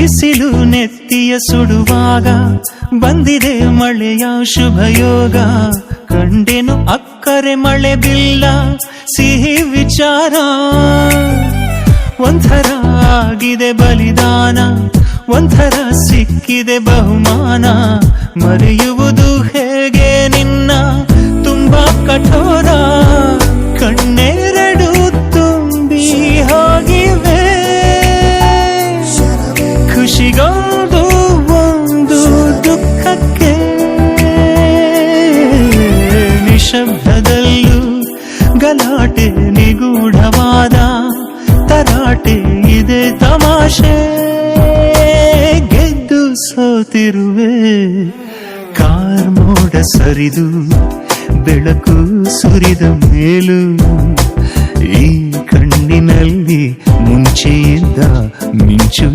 ಬಿಸಿಲು ನೆತ್ತಿಯ ಸುಡುವಾಗ ಬಂದಿದೆ ಮಳೆಯ ಶುಭಯೋಗ. ಕಂಡೆನು ಅಕ್ಕರೆ ಮಳೆ ಬಿಲ್ಲ, ಸಿಹಿ ವಿಚಾರ. ಒಂಥರ ಆಗಿದೆ ಬಲಿದಾನ, ಒಂಥರ ಸಿಕ್ಕಿದೆ ಬಹುಮಾನ. ಮರೆಯುವುದು ಖುಷಿಗೊಂದು ಒಂದು ದುಃಖಕ್ಕೆ ನಿಶಬ್ದದಲ್ಲೂ ಗಲಾಟೆ ನಿಗೂಢವಾದ ತರಾಟೆ ಇದೆ ತಮಾಷೆ. ಗೆದ್ದು ಸೋತಿರುವೆ, ಕಾರ್ ಮೋಡ ಸರಿದು, ಬೆಳಕು ಸುರಿದ ಮೇಲೂ ಈ ಕಣ್ಣಿನಲ್ಲಿ ಮುಂಚೆಯಿಂದ ಮಿಂಚು